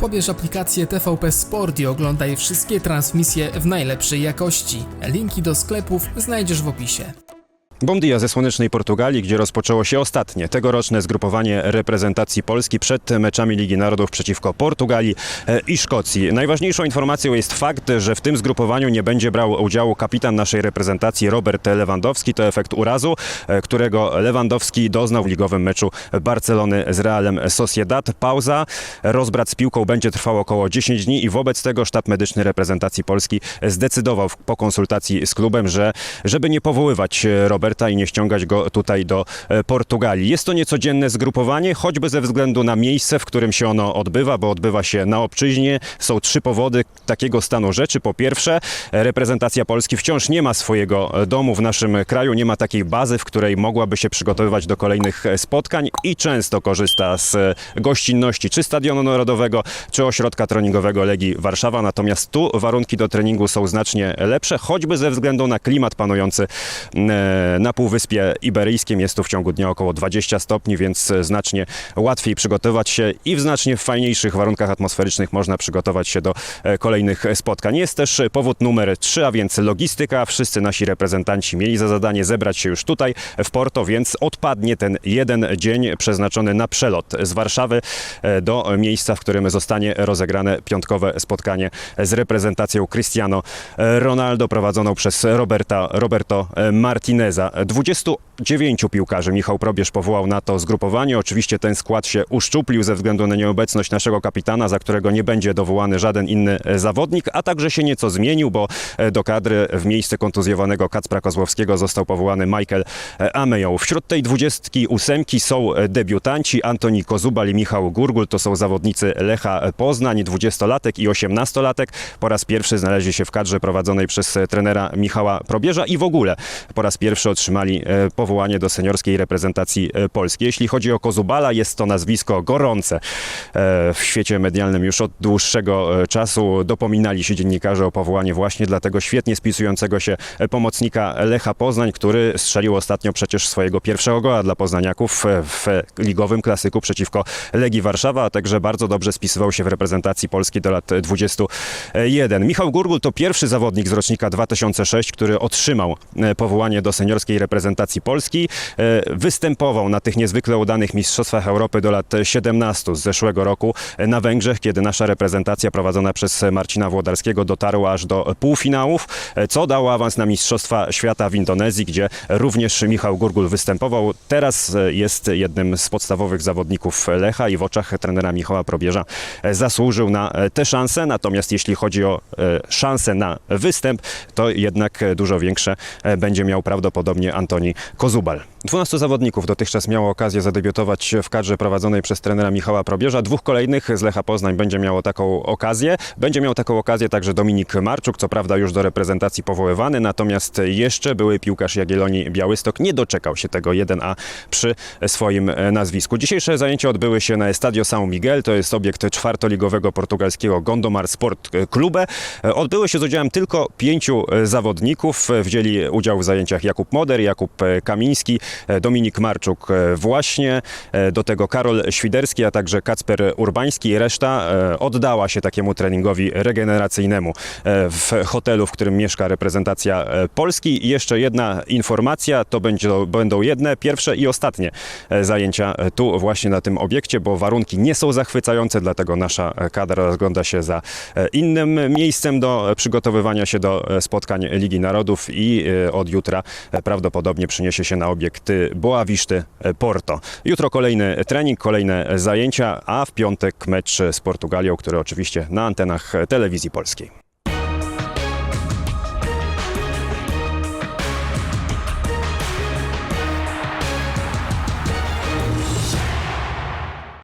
Pobierz aplikację TVP Sport i oglądaj wszystkie transmisje w najlepszej jakości. Linki do sklepów znajdziesz w opisie. Bom dia ze słonecznej Portugalii, gdzie rozpoczęło się ostatnie tegoroczne zgrupowanie reprezentacji Polski przed meczami Ligi Narodów przeciwko Portugalii e, i Szkocji. Najważniejszą informacją jest fakt, że w tym zgrupowaniu nie będzie brał udziału kapitan naszej reprezentacji Robert Lewandowski. To efekt urazu, e, którego Lewandowski doznał w ligowym meczu Barcelony z Realem Sociedad. Pauza, rozbrat z piłką będzie trwał około 10 dni i wobec tego sztab medyczny reprezentacji Polski zdecydował po konsultacji z klubem, że żeby nie powoływać e, Roberta i nie ściągać go tutaj do e, Portugalii. Jest to niecodzienne zgrupowanie, choćby ze względu na miejsce, w którym się ono odbywa, bo odbywa się na obczyźnie. Są trzy powody takiego stanu rzeczy. Po pierwsze, reprezentacja Polski wciąż nie ma swojego e, domu w naszym kraju, nie ma takiej bazy, w której mogłaby się przygotowywać do kolejnych e, spotkań i często korzysta z gościnności czy Stadionu Narodowego, czy ośrodka treningowego Legii Warszawa. Natomiast tu warunki do treningu są znacznie lepsze, choćby ze względu na klimat panujący na Półwyspie Iberyjskim. Jest tu w ciągu dnia około 20 stopni, więc e, znacznie łatwiej przygotować się i w znacznie fajniejszych warunkach atmosferycznych można przygotować się do e, kolejnych spotkań. Jest też e, powód numer 3, a więc logistyka. Wszyscy nasi reprezentanci mieli za zadanie zebrać się już tutaj w Porto, więc odpadnie ten jeden dzień przeznaczony na przelot z Warszawy e, do miejsca, w którym zostanie rozegrane piątkowe spotkanie z reprezentacją Cristiano Ronaldo prowadzoną przez Roberta, Roberto Martineza. 29 piłkarzy Michał Probierz powołał na to zgrupowanie. Oczywiście ten skład się uszczuplił ze względu na nieobecność naszego kapitana, za którego nie będzie dowołany żaden inny zawodnik, a także się nieco zmienił, bo e, do kadry w miejsce kontuzjowanego Kacpra Kozłowskiego został powołany Michael e, Ameją. Wśród tej 28 są debiutanci Antoni Kozubal i Michał Gurgul. To są zawodnicy Lecha Poznań, 20-latek i 18-latek. Po raz pierwszy znaleźli się w kadrze prowadzonej przez e, trenera Michała Probierza i w ogóle po raz pierwszy otrzymali e, powołanie do seniorskiej reprezentacji e, Polski. Jeśli chodzi o Kozubala, jest to nazwisko gorące e, w świecie medialnym już od dłuższego czasu. Dopominali się dziennikarze o powołanie właśnie dla tego świetnie spisującego się pomocnika Lecha Poznań, który strzelił ostatnio przecież swojego pierwszego goła dla poznaniaków w ligowym klasyku przeciwko Legii Warszawa, a także bardzo dobrze spisywał się w reprezentacji Polski do lat 21. Michał Gurgul to pierwszy zawodnik z rocznika 2006, który otrzymał powołanie do seniorskiej reprezentacji Polski. E, Występował na tych niezwykle udanych Mistrzostwach Europy do lat 17 z zeszłego roku na Węgrzech, kiedy nasza reprezentacja prowadzona przez Marcina Włodarskiego dotarła aż do półfinałów, e, co dało awans na Mistrzostwa Świata w Indonezji, gdzie również Michał Gurgul występował. Teraz e, jest jednym z podstawowych zawodników Lecha i w oczach trenera Michała Probierza zasłużył na tę szansę. Natomiast jeśli chodzi o e, szansę na występ, to jednak dużo większe będzie miał prawdopodobnie Antoni Kozubal. 12 zawodników dotychczas miało okazję zadebiutować w kadrze prowadzonej przez trenera Michała Probierza. Dwóch kolejnych z Lecha Poznań będzie miało taką okazję. Będzie miał taką okazję także Dominik Marczuk, co prawda już do reprezentacji powoływany, natomiast jeszcze były piłkarz Jagiellonii Białystok nie doczekał się tego 1A przy swoim e, nazwisku. Dzisiejsze zajęcia odbyły się na Estadio São Miguel, to jest obiekt czwartoligowego portugalskiego Gondomar Sport Clube. E, Odbyły się z udziałem tylko pięciu e, zawodników. Wzięli udział w zajęciach Jakub Moder, Jakub e, Kamiński, Dominik Marczuk e, właśnie, e, do tego Karol Świderski, a także Kacper Urbański i reszta e, oddała się takiemu treningowi regeneracyjnemu e, w hotelu, w którym mieszka reprezentacja e, Polski. I jeszcze jedna informacja, to będzie, będą jedne, pierwsze i ostatnie e, zajęcia e, tu właśnie na tym obiekcie, bo warunki nie są zachwycające, dlatego nasza e, kadra rozgląda się za e, innym miejscem do e, przygotowywania się do e, spotkań Ligi Narodów i e, od jutra e, prawdopodobnie przyniesie się na obiekt Boaviszty e, Porto. Jutro kolejny trening, kolejne zajęcia, a w piątek mecz z Portugalią, który oczywiście na antenach telewizji polskiej.